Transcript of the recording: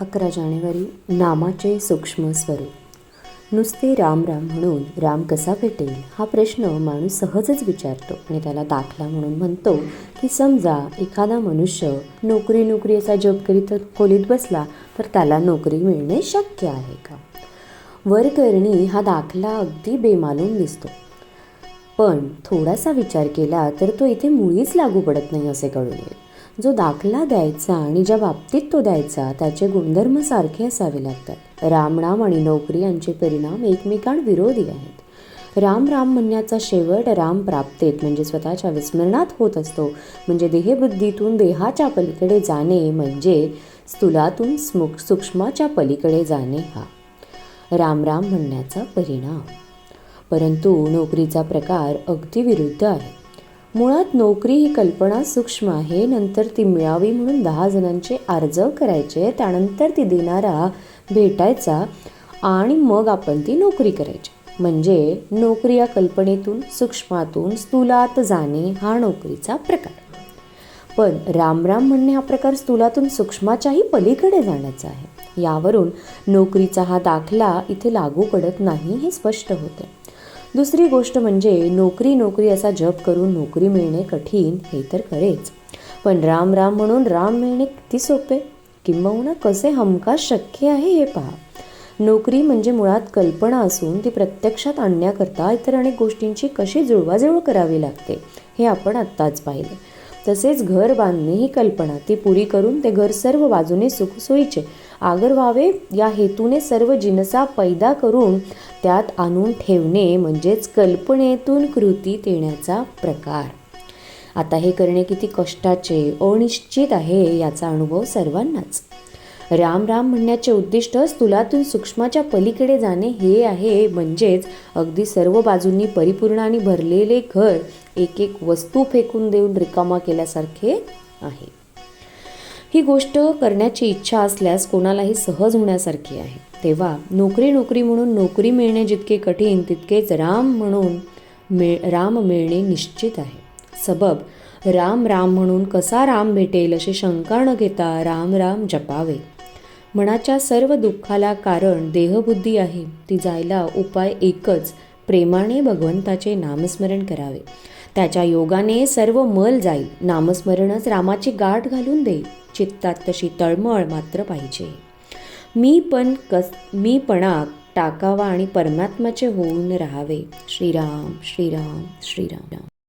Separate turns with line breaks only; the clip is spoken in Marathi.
अकरा जानेवारी नामाचे सूक्ष्म स्वरूप. नुसते राम राम म्हणून राम कसा भेटेल? हा प्रश्न माणूस सहजच विचारतो आणि त्याला दाखला म्हणून म्हणतो की समजा एखादा मनुष्य नोकरी नोकरी असा जॉब करीत खोलीत बसला तर त्याला नोकरी मिळणे शक्य आहे का? वरकरणी हा दाखला अगदी बेमालूम दिसतो. पण थोडासा विचार केला तर तो इथे मुळीच लागू पडत नाही असे कळून येईल. जो दाखला द्यायचा आणि ज्या बाबतीत तो द्यायचा त्याचे गुणधर्म सारखे असावे लागतात. रामनाम आणि नोकरी यांचे परिणाम एकमेकांविरोधी आहेत. राम राम म्हणण्याचा शेवट राम प्राप्तेत म्हणजे स्वतःच्या विस्मरणात होत असतो. म्हणजे देहबुद्धीतून देहाच्या पलीकडे जाणे म्हणजे स्थूलातून स्मुक सूक्ष्माच्या पलीकडे जाणे हा. राम राम म्हणण्याचा परिणाम. परंतु नोकरीचा प्रकार अगदी विरुद्ध आहे. मुळात नोकरी ही कल्पना सूक्ष्म आहे. नंतर ती मिळावी म्हणून दहा जणांचे अर्जव करायचे. त्यानंतर ती देणारा भेटायचा आणि मग आपण ती नोकरी करायची. म्हणजे नोकरी या कल्पनेतून सूक्ष्मातून स्थूलात जाणे हा नोकरीचा प्रकार. पण राम राम म्हणणे हा प्रकार स्थूलातून सूक्ष्माच्याही पलीकडे जाण्याचा आहे. यावरून नोकरीचा हा दाखला इथे लागू पडत नाही हे स्पष्ट होते. दुसरी गोष्ट म्हणजे नोकरी नोकरी असा जप करून नोकरी मिळणे कठीण हे तर खरेच. पण राम राम म्हणून राम मिळणे किती सोपे? किंबहुना कसे हमखास शक्य आहे हे पहा. नोकरी म्हणजे मुळात कल्पना असून ती प्रत्यक्षात आणण्याकरता इतर अनेक गोष्टींची कशी जुळवाजुळव करावी लागते हे आपण आत्ताच पाहिले. तसेच घर बांधणे ही कल्पना ती पुरी करून ते घर सर्व बाजूने सुखसोयीचे आगर व्हावे या हेतूने सर्व जिनसा पैदा करून त्यात आणून ठेवणे म्हणजेच कल्पनेतून कृतीत येण्याचा प्रकार. आता हे करणे किती कष्टाचे अनिश्चित आहे याचा अनुभव सर्वांनाच. राम राम म्हणण्याचे उद्दिष्ट स्थूलातून सूक्ष्माच्या पलीकडे जाणे हे आहे म्हणजेच अगदी सर्व बाजूंनी परिपूर्ण आणि भरलेले घर एक एक वस्तू फेकून देऊन रिकामा केल्यासारखे आहे. ही गोष्ट करण्याची इच्छा असल्यास कोणालाही सहज होण्यासारखी आहे. तेव्हा नोकरी नोकरी म्हणून नोकरी मिळणे जितके कठीण तितकेच राम म्हणून मिळ राम मिळणे निश्चित आहे. सबब राम राम म्हणून कसा राम भेटेल अशी शंका न घेता राम राम जपावे. मनाच्या सर्व दुःखाला कारण देहबुद्धी आहे. ती जायला उपाय एकच प्रेमाने भगवंताचे नामस्मरण करावे. त्याच्या योगाने सर्व मल जाईल. नामस्मरणच रामाची गाठ घालून देईल चित्तात तशी तळमळ मात्र पाहिजे. मी पण कस मी पणा टाकावा आणि परमात्माचे होऊन राहावे. श्रीराम श्रीराम श्रीराम.